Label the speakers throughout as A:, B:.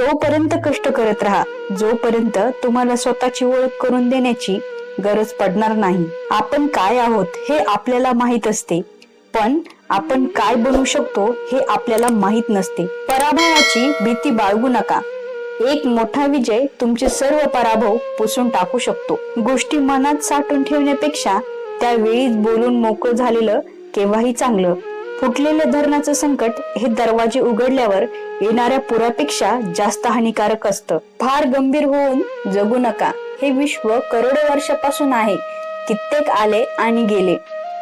A: तोपर्यंत कष्ट करत राहा. जोपर्यंत तुम्हाला स्वतःची ओळख करून देण्याची गरज पडणार नाही. आपण काय आहोत हे आपल्याला माहीत असते. पण आपण काय बनू शकतो हे आपल्याला माहीत नसते. पराभवाची भीती बाळगू नका. एक मोठा विजय तुमचे सर्व पराभव पुसून टाकू शकतो. गोष्टी मनात साठवून ठेवण्यापेक्षा त्यावेळीच बोलून मोकळं झालेलं केव्हाही चांगलं. फुटलेलं धरणाचं संकट हे दरवाजे उघडल्यावर येणाऱ्या पुरापेक्षा जास्त हानिकारक असतं. फार गंभीर होऊन जगू नका. हे विश्व करोडो वर्षापासून आहे. कित्येक आले आणि गेले.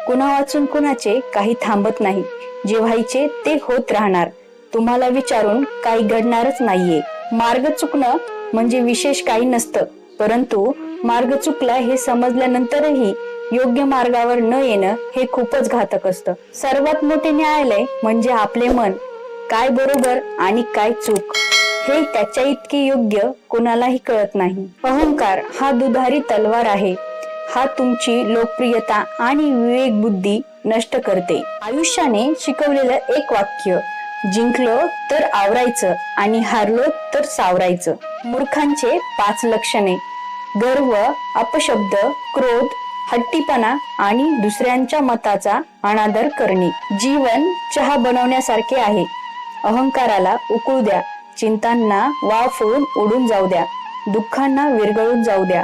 A: कुणा वाचून कुणाचे काही थांबत नाही. जे व्हायचे ते होत राहणार. तुम्हाला विचारून काही घडणारच नाहीये. मार्ग चुकणं म्हणजे विशेष काही नसतं. परंतु मार्ग चुकला हे समजल्यानंतरही योग्य मार्गावर न येणं हे खूपच घातक असतं. सर्वात मोठे न्यायालय म्हणजे आपले मन. काय बरोबर आणि काय चूक. हे त्याच्या इतके योग्य कोणालाही कळत नाही. अहंकार हा दुधारी तलवार आहे. हा तुमची लोकप्रियता आणि विवेक बुद्धी नष्ट करते. आयुष्याने शिकवलेलं एक वाक्य जिंकलो तर आवरायचं आणि हारलो तर सावरायचं. मूर्खांचे पाच लक्षणे. गर्व अपशब्द क्रोध हट्टीपणा आणि दुसऱ्यांच्या मताचा अनादर करणे. जीवन चहा बनवण्यासारखे आहे. अहंकाराला उकळू द्या. चिंतांना वाफवून उडून जाऊ द्या. दुःखांना विरघळून जाऊ द्या.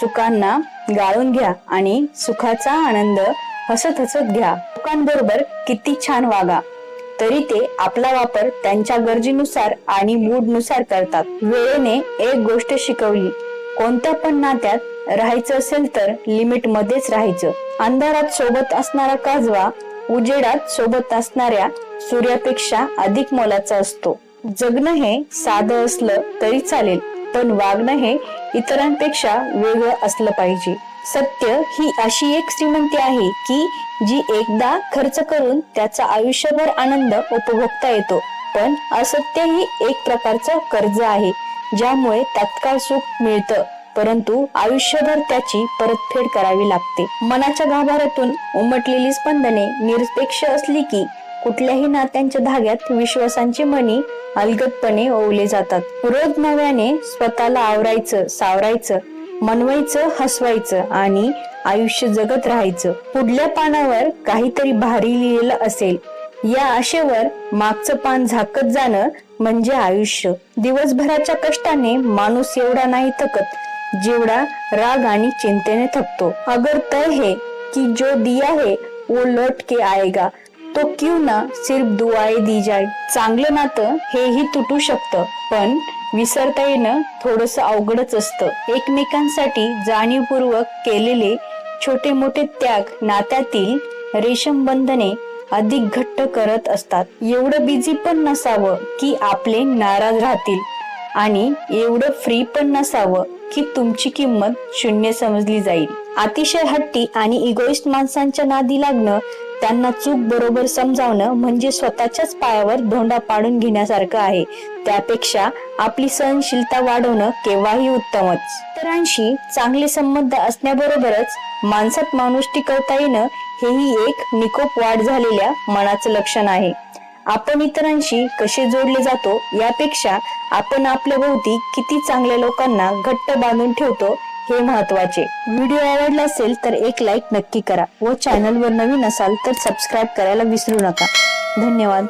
A: चुकांना गाळून घ्या आणि सुखाचा आनंद हसत हसत घ्या. लोकांबरोबर किती छान वागा. तरी ते आपला वापर त्यांच्या गरजेनुसार आणि मूडनुसार करतात. वेळेने एक गोष्ट शिकवली. कोणत्या पण नात्यात राहायचं असेल तर लिमिट मध्येच राहायचं. अंधारात सोबत असणारा काजवा उजेडात सोबत असणाऱ्या सूर्यापेक्षा अधिक मोलाचा असतो. जगणं हे साधं असलं तरी चालेल पण वागणं हे इतरांपेक्षा वेगळं असलं पाहिजे. सत्य ही अशी एक श्रीमंती आहे की जी एकदा खर्च करून त्याचा आयुष्यभर आनंद उपभोगता येतो. पण असत्य ही एक प्रकारचं कर्ज आहे. ज्यामुळे तात्काळ सुख मिळतं. परंतु आयुष्यभर त्याची परतफेड करावी लागते. मनाच्या गाभाऱ्यातून उमटलेली स्पंदने निरपेक्ष असली की कुठल्याही नात्यांच्या धाग्यात विश्वासांचे मणी अलगदपणे ओवले जातात. रोज नव्याने स्वतःला आवरायचं सावरायचं मनवायचं हसवायचं आणि आयुष्य जगत राहायचं. पुढल्या पानावर काहीतरी भारी लिहिलेलं असेल. या आशेवर मागचं पान झाकत जाणं म्हणजे आयुष्य. दिवसभराच्या कष्टाने माणूस एवढा नाही थकत जेवढा राग आणि चिंतेने थकतो. अगर तय है कि जो दिया है वो लौट के आएगा. तो क्यों ना सिर्फ दुआए दी जाए. चांगलं नातं हेही तुटू शकतं पण विसरता येणं थोडस अवघडच असतं. एकमेकांसाठी जाणीवपूर्वक केलेले छोटे मोठे त्याग नात्यातील रेशम बंधने अधिक घट्ट करत असतात. एवढं बिझी पण नसावं की आपले नाराज राहतील. आणि एवढं फ्री पण नसावं की तुमची किंमत शून्य समजली जाईल. अतिशय हट्टी आणि इगोइस्ट माणसांच्या नादी लागणं त्यांना चूक बरोबर समजावणं म्हणजे स्वतःच्याच पायावर धोंडा पाडून घेण्यासारखं आहे. त्यापेक्षा आपली सहनशीलता वाढवणं केव्हाही उत्तमच. इतरांशी चांगले संबंध असण्याबरोबरच माणसात माणूस टिकवता येणं हेही एक निकोप वाढ झालेल्या मनाचं लक्षण आहे. आपण इतरांशी कसे जोडले जातो यापेक्षा आपण आपल्या भोवती किती चांगल्या लोकांना घट्ट बांधून ठेवतो हे महत्त्वाचे व्हिडिओ आवडला असेल तर एक लाईक नक्की करा व चॅनलवर नवीन असाल तर सबस्क्राईब करायला विसरू नका. धन्यवाद.